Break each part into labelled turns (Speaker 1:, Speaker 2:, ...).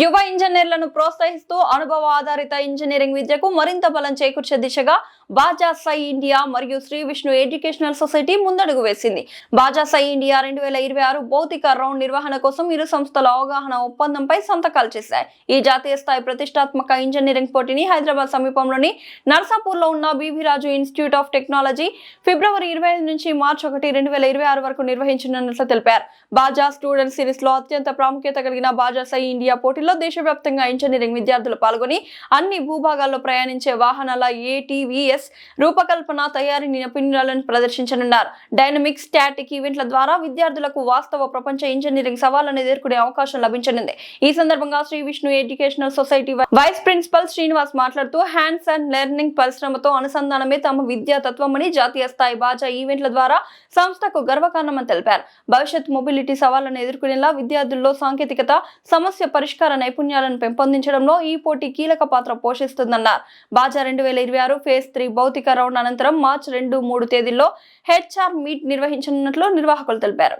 Speaker 1: యువ ఇంజనీర్లను ప్రోత్సహిస్తూ అనుభవ ఆధారిత ఇంజనీరింగ్ విద్యకు మరింత బలం చేకూర్చే దిశగా బాజాసై ఇండియా మరియు శ్రీ విష్ణు ఎడ్యుకేషనల్ సొసైటీ ముందడుగు వేసింది. బాజా సై ఇండియా రెండు వేల ఇరవై ఆరు భౌతిక రౌండ్ నిర్వహణ కోసం ఇరు సంస్థల అవగాహన ఒప్పందంపై సంతకాలు చేశాయి. ఈ జాతీయ స్థాయి ప్రతిష్టాత్మక ఇంజనీరింగ్ పోటీని హైదరాబాద్ సమీపంలోని నర్సాపూర్లో ఉన్న బీబీరాజు ఇన్స్టిట్యూట్ ఆఫ్ టెక్నాలజీ ఫిబ్రవరి ఇరవై ఐదు నుంచి మార్చి ఒకటి రెండు వేల ఇరవై ఆరు వరకు నిర్వహించనున్నట్లు తెలిపారు. బాజా స్టూడెంట్ సిరీస్లో అత్యంత ప్రాముఖ్యత కలిగిన బాజా సై ఇండియా పోటీలో దేశవ్యాప్తంగా ఇంజనీరింగ్ విద్యార్థులు పాల్గొని అన్ని భూభాగాల్లో ప్రయాణించే వాహనాల ఏటీవీఎస్ రూపకల్పన తయారీ నిపుణులను ప్రదర్శించనున్నారు. డైనమిక్ స్టాటిక్ ఈవెంట్ల ద్వారా విద్యార్థులకు వాస్తవ ప్రపంచ ఇంజనీరింగ్ సవాళ్ళను ఎదుర్కొనే అవకాశం లభించనుంది. ఈ సందర్భంగా Shri Vishnu educational society vice principal Srinivas మాట్లాడుతూ హ్యాండ్స్ అండ్ లెర్నింగ్ పరిశ్రమతో అనుసంధానమే తమ విద్యా తత్వమని జాతీయ స్థాయి బాజా ఈవెంట్ల ద్వారా సంస్థకు గర్వకారణమని తెలిపారు. భవిష్యత్ మొబిలిటీ సవాళ్ళను ఎదుర్కొనేలా విద్యార్థుల్లో సాంకేతికత సమస్య పరిష్కారం నైపుణ్యాలను పెంపొందించడంలో ఈ పోటీ కీలక పాత్ర పోషిస్తుందన్నారు బాజా రెండు వేల ఇరవై ఆరు ఫేజ్ త్రీ భౌతిక రౌండ్ అనంతరం మార్చి రెండు మూడు తేదీల్లో హెచ్ఆర్ మీట్ నిర్వహించనున్నట్లు నిర్వాహకులు తెలిపారు.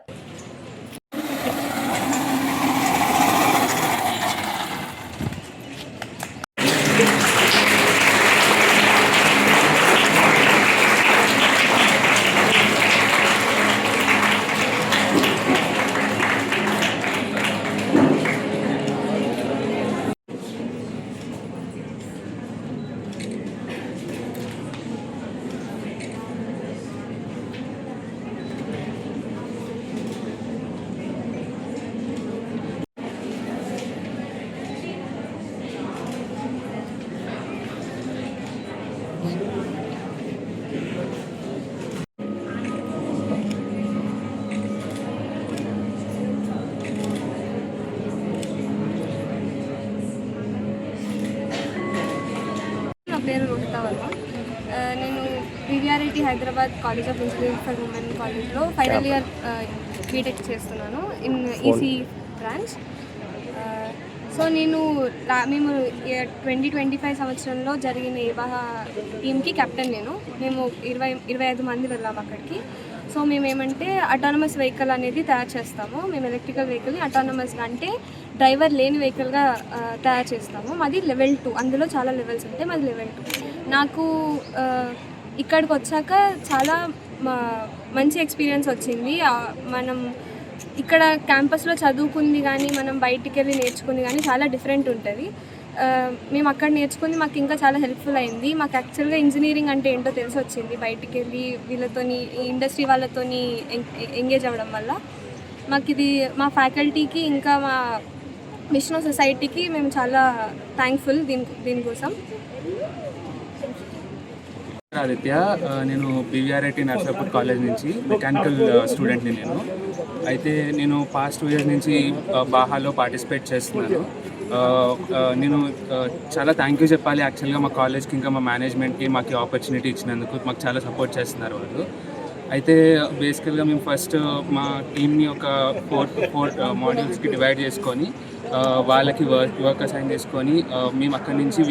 Speaker 2: పేరు రోహిత వర్మ. ఆ, నేను P V R I T Hyderabad college of engineering for women కాలేజ్లో ఫైనల్ ఇయర్ బీటెక్ చేస్తున్నాను. In EC branch. సో నేను లా- మేము ట్వంటీ ట్వంటీ ఫైవ్ సంవత్సరంలో జరిగిన వివాహ టీమ్కి కెప్టెన్ నేను. మేము ఇరవై ఇరవై ఐదు మంది వెళ్ళాము అక్కడికి. సో మేము ఏమంటే అటానమస్ వెహికల్ అనేది తయారు చేస్తాము. మేము ఎలక్ట్రికల్ వెహికల్ని అటానమస్ అంటే డ్రైవర్ లేని వెహికల్గా తయారు చేస్తాము. మాది లెవెల్ టూ అందులో చాలా లెవెల్స్ ఉంటాయి. మాది లెవెల్ టూ నాకు ఇక్కడికి వచ్చాక చాలా మా- మంచి ఎక్స్పీరియన్స్ వచ్చింది. మనం ఇక్కడ క్యాంపస్లో చదువుకుంది కానీ మనం బయటికి వెళ్ళి నేర్చుకుంది కానీ చాలా డిఫరెంట్ ఉంటుంది. మేము అక్కడ నేర్చుకుంది మాకు ఇంకా చాలా హెల్ప్ఫుల్ అయింది. మాకు యాక్చువల్గా ఇంజనీరింగ్ అంటే ఏంటో తెలిసి వచ్చింది బయటికి వెళ్ళి వీళ్ళతోని ఇండస్ట్రీ వాళ్ళతోని ఎంగేజ్ అవ్వడం వల్ల. మాకు ఇది మా ఫ్యాకల్టీకి ఇంకా మా మిషన్ సొసైటీకి మేము చాలా థ్యాంక్ఫుల్ దీని దీనికోసం.
Speaker 3: ఆదిత్య నేను P V R I T Narsapur college నుంచి మెకానికల్ స్టూడెంట్ని నేను. అయితే నేను పాస్ట్ టూ ఇయర్స్ నుంచి బాహాలో పార్టిసిపేట్ చేస్తున్నాను. నేను చాలా థ్యాంక్ యూ చెప్పాలి. యాక్చువల్గా మా కాలేజ్కి ఇంకా మా మేనేజ్మెంట్కి మాకు ఆపర్చునిటీ ఇచ్చినందుకు మాకు చాలా సపోర్ట్ చేస్తున్నారు వాళ్ళు. అయితే బేసికల్గా మేము ఫస్ట్ మా టీమ్ని ఒక ఫోర్ ఫోర్ మాడ్యూల్స్కి డివైడ్ చేసుకొని వాళ్ళకి వర్క్ వర్క్ అసైన్ చేసుకొని మేము అక్కడి నుంచి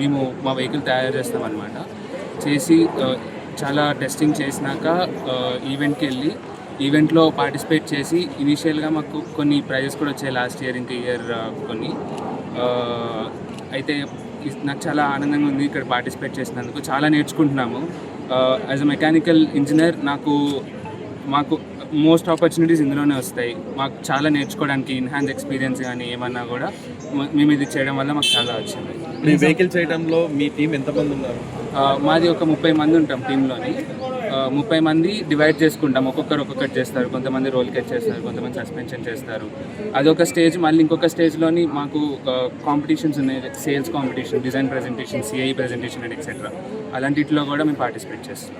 Speaker 3: మేము మా వెహికల్ తయారు చేస్తామన్నమాట. చేసి చాలా టెస్టింగ్ చేసినాక ఈవెంట్కి వెళ్ళి ఈవెంట్లో పార్టిసిపేట్ చేసి ఇనీషియల్గా మాకు కొన్ని ప్రైజెస్ కూడా వచ్చాయి లాస్ట్ ఇయర్ ఇంకా ఇయర్ కొన్ని. అయితే నాకు చాలా ఆనందంగా ఉంది ఇక్కడ పార్టిసిపేట్ చేసినందుకు. చాలా నేర్చుకుంటున్నాము. యాజ్ అ మెకానికల్ ఇంజనీర్ నాకు మాకు మోస్ట్ ఆపర్చునిటీస్ ఇందులోనే వస్తాయి. మాకు చాలా నేర్చుకోవడానికి ఇన్హాన్స్ ఎక్స్పీరియన్స్ కానీ ఏమన్నా కూడా మేము ఇది చేయడం వల్ల మాకు చాలా వచ్చింది
Speaker 4: మీ వెహికల్ చేయడంలో మీ టీం ఎంతమంది ఉన్నారు?
Speaker 3: మాది ఒక ముప్పై మంది ఉంటాం టీంలోని. ముప్పై మంది డివైడ్ చేసుకుంటాం. ఒక్కొక్కరు ఒక్కొక్కటి చేస్తారు. కొంతమంది రోల్ కెచ్ చేస్తారు కొంతమంది సస్పెన్షన్ చేస్తారు. అదొక స్టేజ్ మళ్ళీ ఇంకొక స్టేజ్లోని మాకు కాంపిటీషన్స్ ఉన్నాయి. Sales competition design presentation CI presentation and etcetera అలాంటిట్లో కూడా మేము పార్టిసిపేట్ చేస్తాం.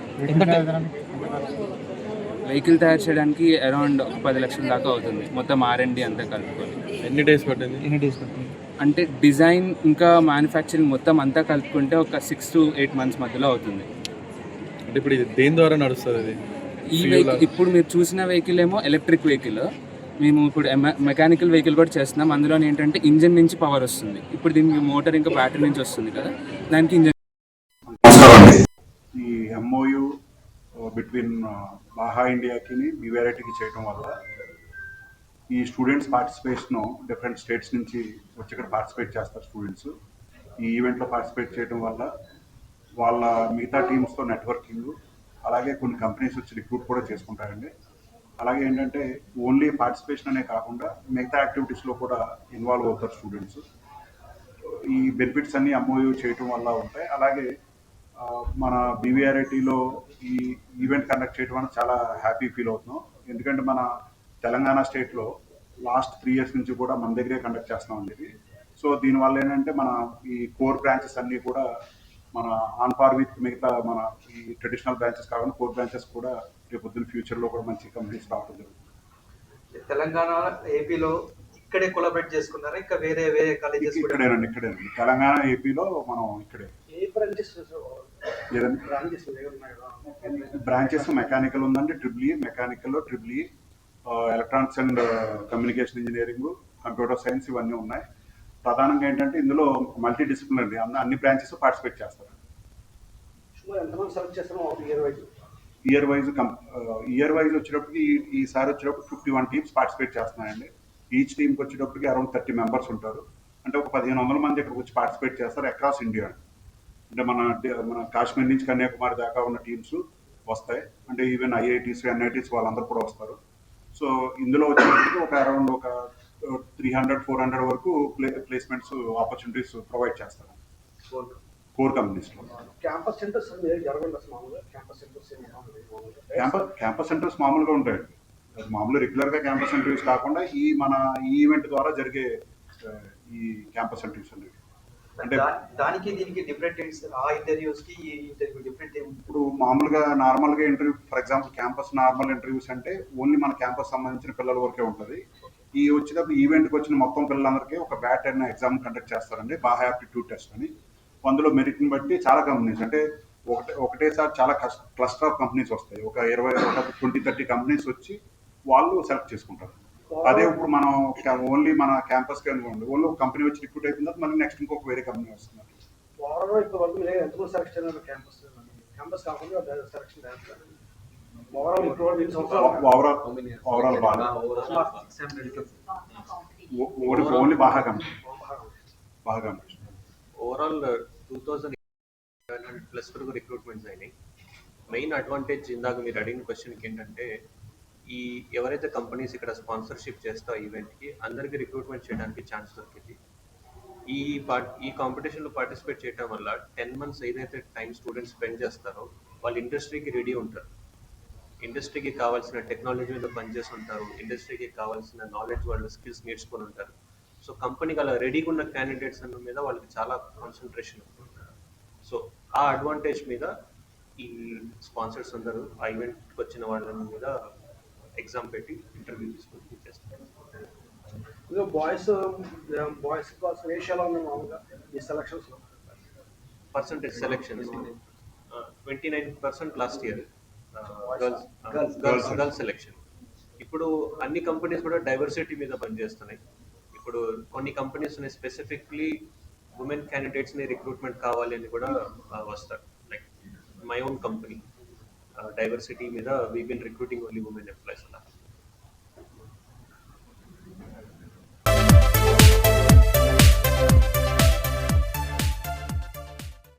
Speaker 3: వెహికల్ తయారు చేయడానికి అరౌండ్ ఒక పది లక్షల దాకా అవుతుంది. మొత్తం ఆర్ఎండి అంతా కలుపుకొని.
Speaker 4: ఎన్ని డేస్ పట్టింది?
Speaker 5: ఎన్ని డేస్ పడుతుంది
Speaker 3: అంటే డిజైన్ ఇంకా మ్యానుఫ్యాక్చరింగ్ మొత్తం అంతా కలుపుకుంటే ఒక సిక్స్ టు ఎయిట్ మంత్స్ మధ్యలో అవుతుంది.
Speaker 4: అంటే ఇప్పుడు ఇది దేని ద్వారా నడుస్తుంది ఇది?
Speaker 3: ఈ వెహికల్ ఇప్పుడు మీరు చూసిన వెహికల్ ఏమో ఎలక్ట్రిక్ వెహికల్ మేము ఇప్పుడు మెకానికల్ వెహికల్ కూడా చేస్తున్నాం. అందులో ఏంటంటే ఇంజన్ నుంచి పవర్ వస్తుంది. ఇప్పుడు దీనికి మోటార్ ఇంకా బ్యాటరీ నుంచి వస్తుంది కదా. దానికి ఇంజన్
Speaker 6: ఈ ఎంఓయు బిట్వీన్ బాహా ఇండియాకి బీవీఆర్ఐటీకి చేయటం వల్ల
Speaker 5: ఈ స్టూడెంట్స్ పార్టిసిపేషన్ డిఫరెంట్ స్టేట్స్ నుంచి వచ్చి ఇక్కడ పార్టిసిపేట్ చేస్తారు స్టూడెంట్స్ ఈ ఈవెంట్లో పార్టిసిపేట్ చేయడం వల్ల వాళ్ళ మిగతా టీమ్స్తో నెట్వర్కింగ్ అలాగే కొన్ని కంపెనీస్ వచ్చి రిక్రూట్ కూడా చేసుకుంటారండి. అలాగే ఏంటంటే ఓన్లీ పార్టిసిపేషన్ అనే కాకుండా మిగతా యాక్టివిటీస్లో కూడా ఇన్వాల్వ్ అవుతారు స్టూడెంట్స్ ఈ బెనిఫిట్స్ అన్ని ఎంఓయూ చేయటం వల్ల ఉంటాయి. అలాగే మన బీవీఆర్ఐటీలో ఈ ఈవెంట్ కండక్ట్ చేయడం వల్ల చాలా హ్యాపీ ఫీల్ అవుతున్నాం. ఎందుకంటే మన తెలంగాణ స్టేట్లో లాస్ట్ త్రీ ఇయర్స్ నుంచి కూడా మన దగ్గరే కండక్ట్ చేస్తున్నాం ఇది. సో దీనివల్ల ఏంటంటే మన ఈ కోర్ బ్రాంచెస్ అన్నీ కూడా మన ఆన్ పార్ విత్ మిగతా మన ఈ ట్రెడిషనల్ బ్రాంచెస్ కాకుండా కోర్ బ్రాంచెస్ కూడా రేపు పొద్దున్న ఫ్యూచర్లో కూడా మంచి కంపెనీస్ రావడం జరుగుతుంది.
Speaker 6: తెలంగాణ ఏపీలో ఇక్కడే కొలాబరేట్ చేసుకున్నారా? ఇంకా వేరే వేరే కాలేజెస్ కూడా?
Speaker 5: ఇక్కడేనండి ఇక్కడేనండి. తెలంగాణ ఏపీలో మనం ఇక్కడే.
Speaker 6: ఏ బ్రాంచెస్ బ్రాంచెస్
Speaker 5: బ్రాంచెస్ మెకానికల్ ఉందండి triple E mechanical triple E electronics and communication engineering computer science ఇవన్నీ ఉన్నాయి. ప్రధానంగా ఏంటంటే ఇందులో మల్టీ డిసిప్లినరీ అన్ని అన్ని బ్రాంచెస్ పార్టిసిపేట్ చేస్తారు.
Speaker 6: Year wise
Speaker 5: year wise year wise వచ్చేటప్పటికి ఈ- ఈసారి వచ్చేటప్పుడు ఫిఫ్టీ వన్ టీమ్స్ పార్టిసిపేట్ చేస్తున్నాయండి. ఈచ్ టీంకి వచ్చేటప్పటికి అరౌండ్ థర్టీ మెంబర్స్ ఉంటారు. అంటే ఒక పదిహేను వందల మంది ఇక్కడికి వచ్చి పార్టిసిపేట్ చేస్తారు అక్రాస్ ఇండియా అంటే మన మన కాశ్మీర్ నుంచి కన్యాకుమారి దాకా ఉన్న టీమ్స్ వస్తాయి. అంటే ఈవెన్ ఐఐటీస్ ఎన్ఐటీస్ వాళ్ళందరూ కూడా వస్తారు. సో ఇందులో వచ్చేటప్పటికి ఒక అరౌండ్ ఒక త్రీ హండ్రెడ్ ఫోర్ హండ్రెడ్ వరకు ప్లే ప్లేస్మెంట్స్ ఆపర్చునిటీస్ ప్రొవైడ్ చేస్తారు. కోర్ కంపెనీస్లో
Speaker 6: campus centres campus centres
Speaker 5: campus campus centres మామూలుగా ఉంటాయండి అది మామూలు రెగ్యులర్గా క్యాంపస్ ఇంటర్వ్యూస్ కాకుండా ఈ మన ఈ ఈవెంట్ ద్వారా జరిగే ఈ క్యాంపస్ ఇంటర్వ్యూస్ అంటే
Speaker 6: దానికి దీనికి డిఫరెంట్ ఆ ఇంటర్వ్యూస్కి ఈ ఇంటర్వ్యూ డిఫరెంట్ ఏమి
Speaker 5: మామూలుగా నార్మల్గా interview for example campus normal interviews అంటే ఓన్లీ మన క్యాంపస్ సంబంధించిన పిల్లల వరకే ఉంటుంది. ఈ వచ్చినప్పుడు ఈవెంట్కి వచ్చిన మొత్తం పిల్లలందరికీ ఒక బ్యాట్ అయిన ఎగ్జామ్ కండక్ట్ చేస్తారండి బాహా యాప్టిట్యూడ్ టెస్ట్ అని. అందులో మెరిట్ని బట్టి చాలా కంపెనీస్ అంటే ఒకటే ఒకటేసారి చాలా క్లస్టర్ ఆఫ్ కంపెనీస్ వస్తాయి. ఒక ఇరవై ఒక ట్వంటీ థర్టీ కంపెనీస్ వచ్చి వాళ్ళు సెలెక్ట్ చేసుకుంటారు. అదే ఇప్పుడు మనం ఓన్లీ మన క్యాంపస్కి అనుకోండి ఓన్లీ ఒక కంపెనీ వచ్చి రిక్రూట్ అయిపోయిన తర్వాత మళ్ళీ నెక్స్ట్ ఇంకొక వేరే కంపెనీ వస్తుంది.
Speaker 6: ఓవరాల్ క్యాంపస్ కాకుండా సెలెక్షన్
Speaker 5: బాగా ఓన్లీ బాగా బాగా
Speaker 7: టూ థౌజండ్ హండ్రెడ్ ప్లస్ వరకు రిక్రూట్మెంట్స్ అయినాయి. మెయిన్ అడ్వాంటేజ్ ఇందాక మీరు అడిగిన క్వశ్చన్కి ఏంటంటే ఈ ఎవరైతే కంపెనీస్ ఇక్కడ స్పాన్సర్షిప్ చేస్తారో ఈవెంట్కి అందరికీ రిక్రూట్మెంట్ చేయడానికి ఛాన్స్ దొరికింది. ఈ పార్ట్ ఈ కాంపిటీషన్లో పార్టిసిపేట్ చేయడం వల్ల టెన్ మంత్స్ ఏదైతే టైం స్టూడెంట్స్ స్పెండ్ చేస్తారో వాళ్ళు ఇండస్ట్రీకి రెడీ ఉంటారు. ఇండస్ట్రీకి కావాల్సిన టెక్నాలజీ మీద పనిచేసి ఉంటారు ఇండస్ట్రీకి కావాల్సిన నాలెడ్జ్ వాళ్ళు స్కిల్స్ నేర్చుకొని ఉంటారు. సో కంపెనీకి అలా రెడీగా ఉన్న క్యాండిడేట్స్ అన్న మీద వాళ్ళకి చాలా కాన్సన్ట్రేషన్ సో ఆ అడ్వాంటేజ్ మీద ఈ స్పాన్సర్స్ అందరూ ఆ ఈవెంట్కి వచ్చిన వాళ్ళ మీద ఎగ్జామ్ పెట్టి ఇంటర్వ్యూ తీసుకొని చేస్తారు
Speaker 6: బాయ్స్ బాయ్స్ కావాల్సిన రేషియోలో ఉంది మామూలుగా. ఈ selections
Speaker 7: percentage selection twenty nine percent last year girls. Girls girls selection ఇప్పుడు అన్ని కంపెనీస్ కూడా డైవర్సిటీ మీద పనిచేస్తున్నాయి. ఇప్పుడు కొన్ని కంపెనీస్ స్పెసిఫిక్లీ ఉమెన్ క్యాండిడేట్స్ని రిక్రూట్మెంట్ కావాలి అని కూడా వస్తారు like my own company diversity మీద we been recruiting only women employees అలా.